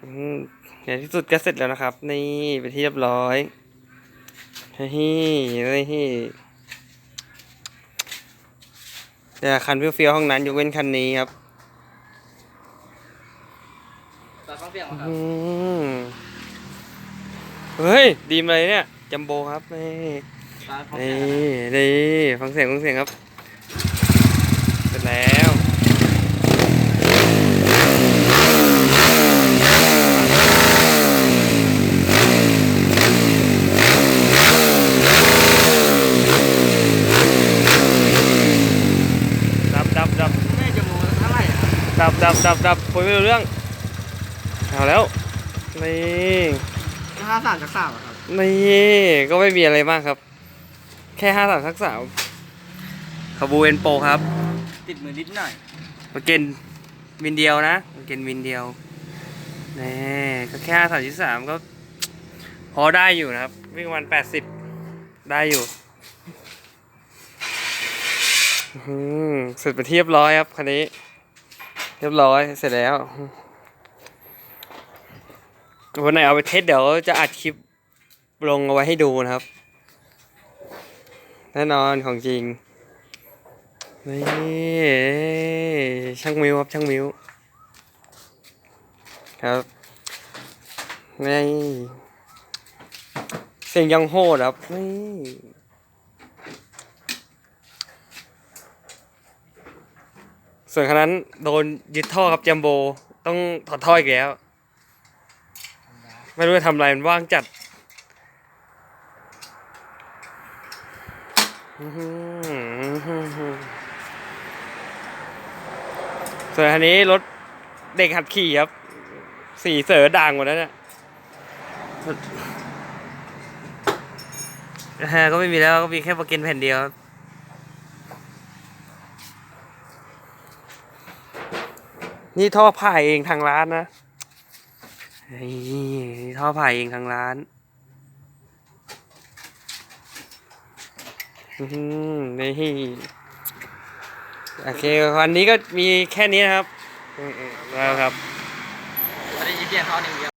อืมอย่างที่สุดก็เสร็จแล้วนะครับ นี่ไปนที่เรียบร้อยนี่นี่แต่คันเฟี้ยวๆห้องนั้นยกเว้นคันนี้ครับตอนฟังเสียงเหรอครับอืมเฮ้ย ดีมาเลยเนี่ยจัมโบครับนี่ตอนฟังนี่เสียงนี่ฟังเสียงฟังเสียงครับ เสร็จแล้ว ดับดับดับ แม่จะโมเท่าไหร่อะครับ ดับดับดับดับคุยไม่รู้เรื่องเอาแล้วนี่ห้าสามจากสามอะครับนี่ก็ไม่มีอะไรมากครับ แค่ห้าสามทักสามขบูเอ็นโปครับ ติดมือนิดหน่อยมาเกณฑ์วินเดียวนะมาเกณฑ์วินเดียวนี่ก็แค่ห้าสามที่สามก็ พอได้อยู่นะครับ วิ่งประมาณแปดสิบได้อยู่อื้อหือเสร็จไปนที่เรียบร้อยครับคันนี้ เรียบร้อยเสร็จแล้ว วันไหนเอาไปเทสเดี๋ยวจะอัดคลิปลงเอาไว้ให้ดูนะครับ แน่นอนของจริง นี่ช่างมิวครับช่างมิวครับนี่เสียงยังโหดครับนี่ ส่วนคันนั้นโดนยึดท่อครับแจมโบต้องถอดท่ออีกแล้ว ไม่รู้จะทำอะไรมันว่างจัดส่วนคันนี้รถเด็กหัดขี่ครับ สีเสือด่างหมดแล้วเนี่ยฮะก็ไม่มีแล้วก็มีแค่ประกันแผ่นเดียวครับ นี่ท่อผ่ายเองทางร้านนะนี่ท่อผ่ายเองทางร้านอืมนี่โอเควันนี้ก็มีแค่นี้นะครับ แล้วครับไม่ได้ยินเ